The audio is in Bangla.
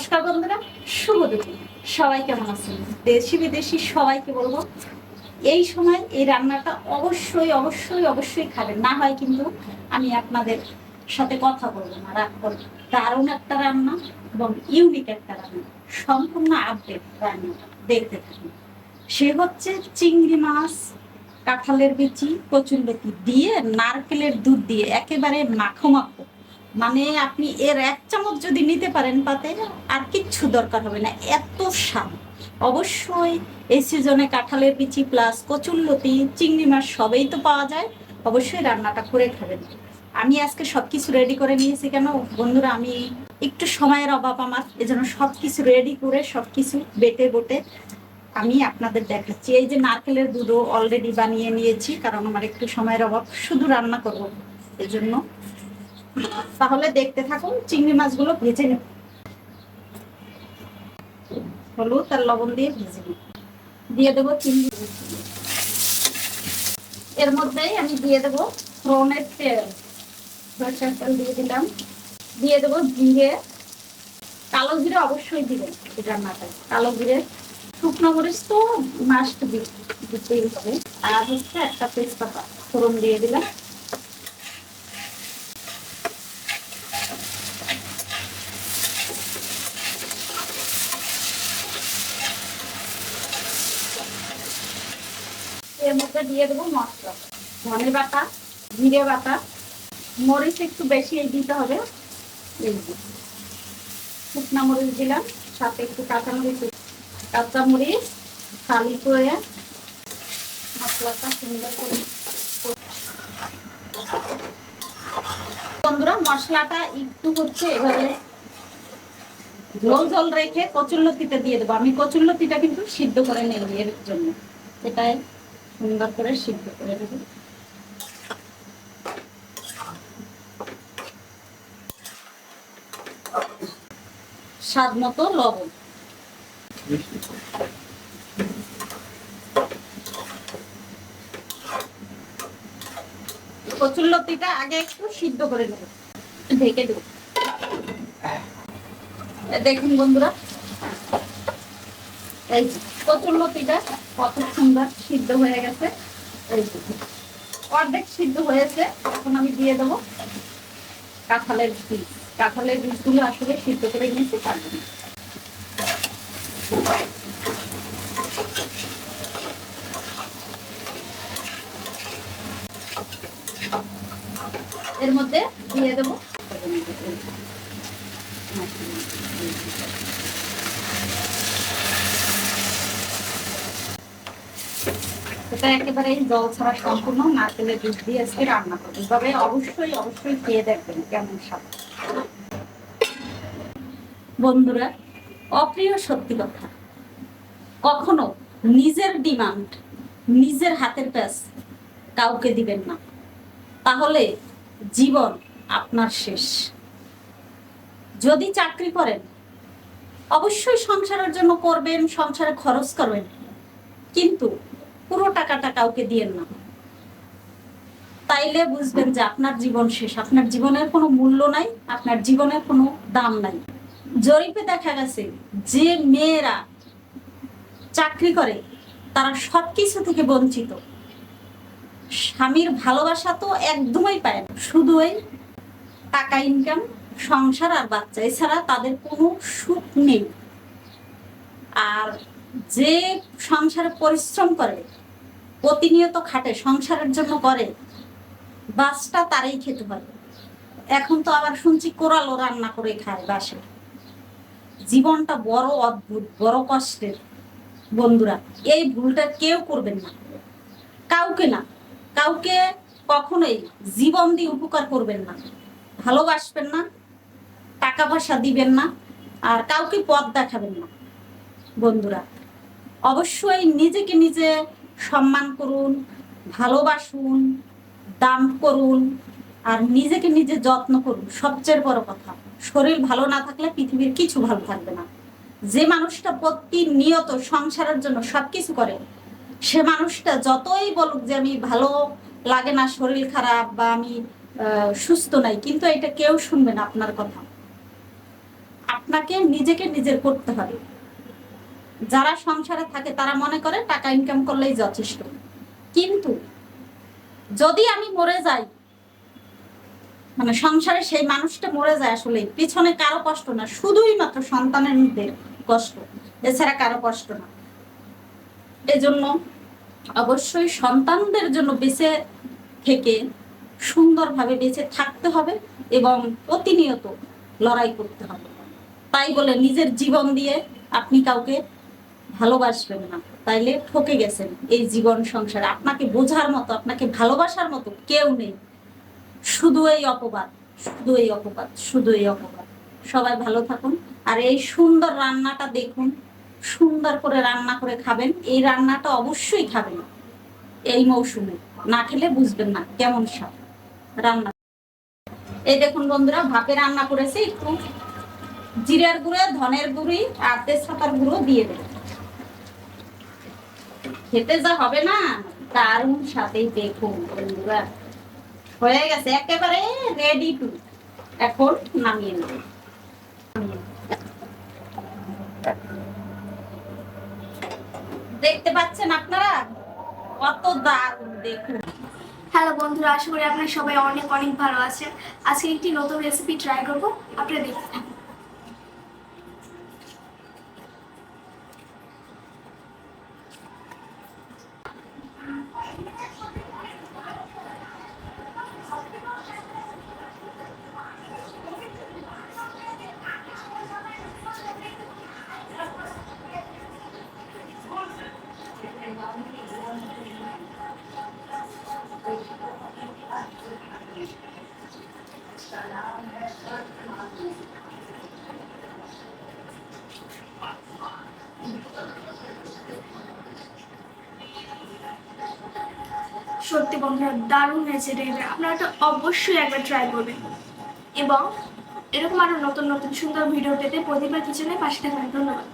নমস্কার বন্ধুরা, শুভ দুপুর। সবাই কেমন আছেন? দেশি বিদেশি সবাইকে বলব, এই সময় এই রান্নাটা অবশ্যই অবশ্যই অবশ্যই খাবেন। না হয় কিন্তু আমি আপনাদের সাথে কথা বলব না, রাগ করব দারুণ একটা রান্না এবং ইউনিক একটা রান্না। সম্পূর্ণ আপডেট রান্নাটা দেখতে থাকুন। সে হচ্ছে চিংড়ি মাছ, কাঁঠালের বিচি, কচুরলতি দিয়ে, নারকেলের দুধ দিয়ে একেবারে মাখো মাখো মানে আপনি এর এক চামচ যদি নিতে পারেন পাতে আর কিচ্ছু দরকার হবে না, এত স্বাদ। অবশ্যই এই সিজনে কাঁঠালের বিচি প্লাস কচুরলতি চিংড়ি মাছ সবই তো পাওয়া যায়, অবশ্যই রান্নাটা করে খাবেন। আমি আজকে সব কিছু রেডি করে নিয়েছি কেন? বন্ধুরা, আমি একটু সময়ের অভাব আমার, এজন্য সব কিছু রেডি করে সবকিছু বেটে বটে আমি আপনাদের দেখাচ্ছি। এই যে নারকেলের দুধও অলরেডি বানিয়ে নিয়েছি, কারণ আমার একটু সময়ের অভাব, শুধু রান্না করব এজন্য। তাহলে দেখতে থাকুন, চিংড়ি মাছগুলো ভেজে নেব। হলুদ আর লবণ দিয়ে ভেজে নেব। দিয়ে দেবো চিংড়ি এর মধ্যেই আমি দিয়ে দেবো ফোড়নের তেল। সরষের তেল দিয়ে দিলাম। দিয়ে দেবো জিরে। কালো জিরে অবশ্যই দিবেন রান্নাটায় কালো জিরে, শুকনো মরিচ তো মাস্ট দিতেই হবে। আর হচ্ছে একটা তেজপাতা ফোড়ন দিয়ে দিলাম। এর মধ্যে দিয়ে দেবো মশলা। ধনে বাটা জিরে বাটা মরিচ একটু বেশি দিতে হবে। শুকনা মরিচ দিলাম, সাথে একটু কাঁচা মরিচ কাঁচা মরিচ খালি করে মশলাটা সুন্দর করে বন্ধুরা, মশলাটা একটু হচ্ছে এভাবে ঝোল ঝোল রেখে কচুরলতিতে দিয়ে দেবো। আমি কচুরলতিটা কিন্তু সিদ্ধ করে নেই এর জন্য। এটাই সুন্দর করে সিদ্ধ করে দেবো স্বাদ মতো লবণ। কচুরলতিটা আগে একটু সিদ্ধ করে নেব। ঢেকে দেবো। দেখুন বন্ধুরা। এই কচুরলতিটা কত সুন্দর সিদ্ধ হয়ে গেছে। এই অর্ধেক সিদ্ধ হয়েছে, এখন আমি দিয়ে দেবো কাঁঠালের বীজ। কাঁঠালের বীজগুলো আসলে সিদ্ধ করে নিয়েছি এর মধ্যে দিয়ে দেবো এটা একেবারে জল ছাড়া সম্পূর্ণ নারকেলের দুধ দিয়ে আজকে রান্না করব। তবে অবশ্যই অবশ্যই খেয়ে দেখবেন কেমন স্বাদ। বন্ধুরা, অপ্রিয় সত্যি কথা, কখনো নিজের ডিমান্ড, নিজের হাতের প্যাস কাউকে দিবেন না। তাহলে জীবন আপনার শেষ। যদি চাকরি করেন, অবশ্যই সংসারের জন্য করবেন, সংসারে খরচ করবেন, কিন্তু পুরো টাকাটা কাউকে দিয়েন না। তাইলে বুঝবেন যে আপনার জীবন শেষ। আপনার জীবনের কোনো মূল্য নাই, আপনার জীবনের কোনো দাম নাই। জরিপে দেখা গেছে যে মেয়েরা চাকরি করে, তারা সবকিছু থেকে বঞ্চিত। স্বামীর ভালোবাসা তো একদমই পায় না। শুধু ওই টাকা ইনকাম সংসার আর বাচ্চা, এছাড়া তাদের কোনো সুখ নেই। আর যে সংসারে পরিশ্রম করে প্রতিনিয়ত খাটে, সংসারের জন্য করে। বাসটা তারাই খেতে হয়। এখন তো আবার শুনছি কোরালো রান্না করে খায় বাসে। জীবনটা বড় অদ্ভুত, বড় কষ্টের। বন্ধুরা, এই ভুলটা কেউ করবেন না। কাউকে না, কাউকে কখনোই জীবন দিয়ে উপকার করবেন না। ভালোবাসবেন না, টাকা পয়সা দিবেন না, আর কাউকে পথ দেখাবেন না। বন্ধুরা, অবশ্যই নিজেকে নিজে সম্মান করুন, ভালোবাসুন, দাম করুন, আর নিজেকে নিজে যত্ন করুন। সবচেয়ে বড় কথা, শরীর ভালো না থাকলে পৃথিবীর কিছু ভালো থাকবে না। যে মানুষটা প্রতিনিয়ত সংসারের জন্য সবকিছু করে, সে মানুষটা যতই বলুক যে আমি ভালো লাগে না, শরীর খারাপ বা আমি সুস্থ নাই, কিন্তু এটা কেউ শুনবে না আপনার কথা। আপনাকে নিজেকে নিজের করতে হবে। যারা সংসারে থাকে, তারা মনে করে টাকা ইনকাম করলেই যথেষ্ট। কিন্তু যদি আমি মরে যাই মানে সংসারে সেই মানুষটা মরে যায় আসলে পিছনে কারও কষ্ট না, শুধুই মাত্র সন্তানের কষ্ট, এছাড়া কারও কষ্ট না। এজন্য অবশ্যই সন্তানদের জন্য বেঁচে থেকে সুন্দরভাবে বেঁচে থাকতে হবে এবং প্রতিনিয়ত লড়াই করতে হবে। তাই বলে নিজের জীবন দিয়ে আপনি কাউকে ভালোবাসবেন না, তাইলে ঠকে গেছেন এই জীবন সংসারে। আপনাকে বোঝার মতো, আপনাকে ভালোবাসার মতো কেউ নেই। শুধু এই অপবাদ, শুধু এই অপবাদ, শুধু এই অপবাদ। সবাই ভালো থাকুন, আর এই সুন্দর রান্নাটা দেখুন, সুন্দর করে রান্না করে খাবেন। এই রান্নাটা অবশ্যই খাবেন এই মৌসুমে। না খেলে বুঝবেন না কেমন স্বাদ রান্না। এই দেখুন বন্ধুরা, ভাপে রান্না করেছি, একটু জিরার গুঁড়ো, ধনের গুঁড়ি আর তেজপাতার গুঁড়ো দিয়ে দেবেন খেতে যা হবে না দারুণ সাথেই দেখুন বন্ধুরা। হয়ে গেছে, একেবারে রেডি টু এখন নামিয়ে নেব। দেখতে পাচ্ছেন আপনারা? কত দারুণ, দেখুন। হ্যালো বন্ধুরা, আশা করি আপনারা সবাই অনেক অনেক ভালো আছেন। আজকে একটি নতুন রেসিপি ট্রাই করব, আপনারা দেখতে থাকুন। সত্যি বন্ধুরা, দারুণ হয়েছে এটা আপনারা তো অবশ্যই একবার ট্রাই করবেন। এবং এরকম আরও নতুন নতুন সুন্দর ভিডিও পেতে প্রতিবার পিছনে পাশে থাকবেন। ধন্যবাদ।